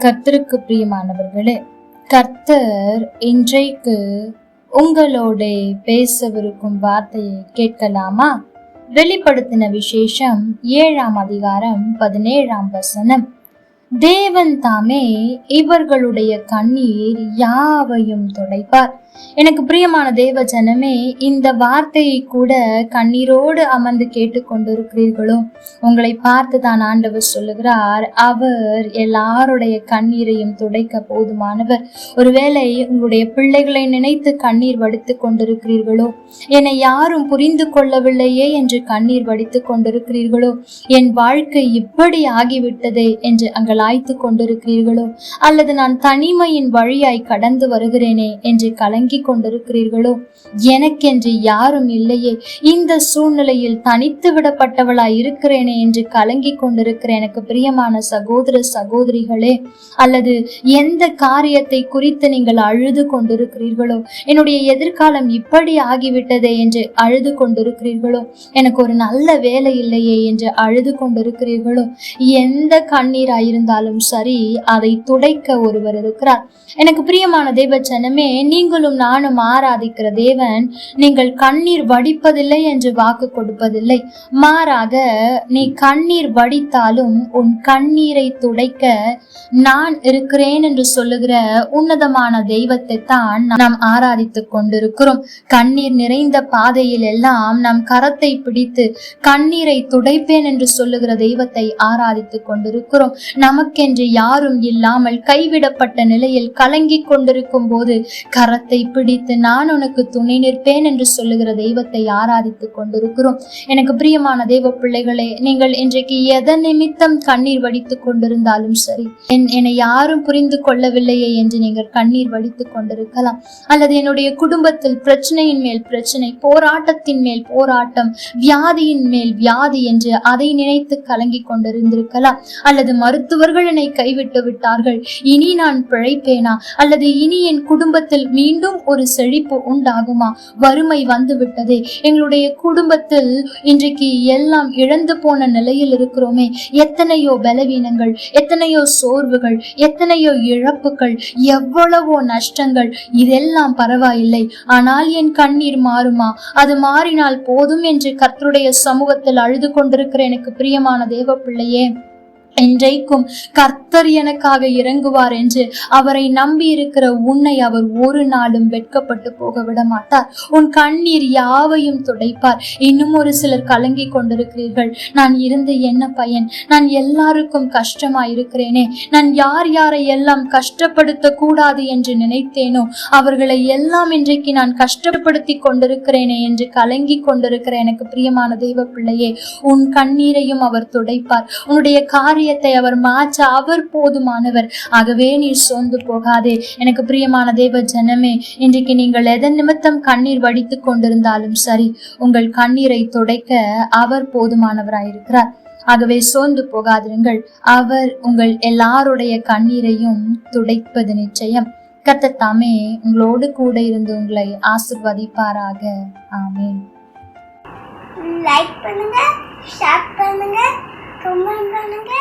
கர்த்தருக்கு பிரியமானவர்களே கர்த்தர் இன்றைக்கு உங்களோட பேசவிருக்கும் வார்த்தையை கேட்கலாமா? வெளிப்படுத்தின விசேஷம் ஏழாம் அதிகாரம் பதினேழாம் வசனம். தேவன் தாமே இவர்களுடைய கண்ணீர் யாவையும் துடைப்பார். எனக்கு பிரியமான தேவ ஜனமே இந்த வார்த்தையை கூட கண்ணீரோடு அமர்ந்து கேட்டுக்கொண்டிருக்கிறீர்களோ? உங்களை பார்த்து தான் ஆண்டவர் சொல்லுகிறார் அவர் எல்லாருடைய கண்ணீரையும் துடைக்க போதுமானவர். ஒருவேளை உங்களுடைய பிள்ளைகளை நினைத்து கண்ணீர் வடித்து கொண்டிருக்கிறீர்களோ? என்னை யாரும் புரிந்து கொள்ளவில்லையே என்று கண்ணீர் வடித்து கொண்டிருக்கிறீர்களோ? என் வாழ்க்கை இப்படி ஆகிவிட்டதே என்று அங்கலாய்த்து கொண்டிருக்கிறீர்களோ? அல்லது நான் தனிமையின் வழியாய் கடந்து வருகிறேனே என்று கலங்கி கொண்டிருக்கிறீர்களோ? எனக்கென்று யாரும் இல்லையே. இந்த சூழ்நிலையில் தனித்து விடப்பட்டவளாய் இருக்கிறேனே என்று கலங்கி கொண்டிருக்கிற எனக்கு பிரியமான சகோதர சகோதரிகளே அல்லது எந்த காரியத்தை குறித்து நீங்கள் அழுது கொண்டிருக்கிறீர்களோ? என்னுடைய எதிர்காலம் இப்படி ஆகிவிட்டதே என்று அழுது கொண்டிருக்கிறீர்களோ? எனக்கு ஒரு நல்ல வேலை இல்லையே என்று அழுது கொண்டிருக்கிறீர்களோ? எந்த கண்ணீராயிருந்தாலும் இருந்தாலும் சரி அதை துடைக்க ஒருவர் இருக்கிறார். எனக்கு பிரியமான தேவ ஜனமே நீங்களும் நானும் ஆராதிக்கிற தேவன் நீங்கள் கண்ணீர் வடிப்பதில்லை என்று வாக்கு கொடுப்பதில்லை. மாறாக நீ கண்ணீர் வடித்தாலும் உன் கண்ணீரை துடைக்க நான் இருக்கிறேன் என்று சொல்லுகிற உன்னதமான தெய்வத்தை தான் நாம் ஆராதித்துக் கொண்டிருக்கிறோம். கண்ணீர் நிறைந்த பாதையில் எல்லாம் நம் கரத்தை பிடித்து கண்ணீரை துடைப்பேன் என்று சொல்லுகிற தெய்வத்தை ஆராதித்துக் கொண்டிருக்கிறோம். நம் நமக்கென்று யாரும் இல்லாமல் கைவிடப்பட்ட நிலையில் கலங்கிக் கொண்டிருக்கும் போது கரத்தை பிடித்து நான் உனக்கு துணை நிற்பேன் என்று சொல்லுகிற தெய்வத்தை ஆராதித்துக் கொண்டிருக்கிறோம். எனக்கு பிரியமான தெய்வ பிள்ளைகளே நீங்கள் இன்றைக்கு எதன் நிமித்தம் கண்ணீர் வடித்துக் கொண்டிருந்தாலும் சரி என் என்னை யாரும் புரிந்து கொள்ளவில்லையே என்று நீங்கள் கண்ணீர் வடித்துக் கொண்டிருக்கலாம். அல்லது என்னுடைய குடும்பத்தில் பிரச்சனையின் மேல் பிரச்சனை போராட்டத்தின் மேல் போராட்டம் வியாதியின் மேல் வியாதி என்று அதை நினைத்து கலங்கிக் கொண்டிருந்திருக்கலாம். அல்லது அவர்கள் என்னை கைவிட்டு விட்டார்கள். இனி நான் பிழைப்பேனா? அல்லது இனி என் குடும்பத்தில் மீண்டும் ஒரு செழிப்பு உண்டாகுமா? வறுமை வந்து விட்டதே எங்களுடைய குடும்பத்தில் இன்றைக்கு எல்லாம் இழந்து போன நிலையில் இருக்கிறோமே. எத்தனையோ பலவீனங்கள் எத்தனையோ சோர்வுகள் எத்தனையோ இழப்புகள் எவ்வளவோ நஷ்டங்கள் இதெல்லாம் பரவாயில்லை. ஆனால் என் கண்ணீர் மாறுமா? அது மாறினால் போதும் என்று கர்த்தருடைய சமூகத்தில் அழுது கொண்டிருக்கிற எனக்கு பிரியமான தேவ பிள்ளையே என்றைக்கும் கர்த்தர் எனக்காக இறங்குவார் என்று அவரை நம்பி இருக்கிற உன்னை அவர் ஒரு நாளும் வெட்கப்பட்டு போக விட மாட்டார் உன் கண்ணீர் யாவையும் துடைப்பார். இன்னும் ஒரு சிலர் கலங்கி கொண்டிருக்கிறீர்கள். நான் இருந்து என்ன பயன்? நான் எல்லாருக்கும் கஷ்டமா இருக்கிறேனே நான் யார் யாரை எல்லாம் கஷ்டப்படுத்த கூடாது என்று நினைத்தேனோ அவர்களை எல்லாம் இன்றைக்கு நான் கஷ்டப்படுத்தி கொண்டிருக்கிறேனே என்று கலங்கி கொண்டிருக்கிற எனக்கு பிரியமான தெய்வ பிள்ளையே உன் கண்ணீரையும் அவர் துடைப்பார். உன்னுடைய காரியத்தை அவர் மாற்ற அவர் போதுமானவர். ஆகவே நீர் சோர்ந்து போகாதே. எனக்கு பிரியமான தேவ ஜனமே இன்றைக்கு நீங்கள் எதன் நிமித்தம் கண்ணீர் வடித்துக் கொண்டிருந்தாலும் சரி உங்கள் கண்ணீரை துடைக்க அவர் போதுமானவராயிருக்கிறார். ஆகவே சோர்ந்து போகாதிருங்கள். அவர் உங்கள் எல்லாருடைய கண்ணீரையும் துடைப்பது நிச்சயம். கத்தத்தாமே உங்களோடு கூட இருந்து உங்களை ஆசிர்வதிப்பாராக. ஆமேன். லைக் பண்ணுங்க ஷேர் பண்ணுங்க கமெண்ட் பண்ணுங்க.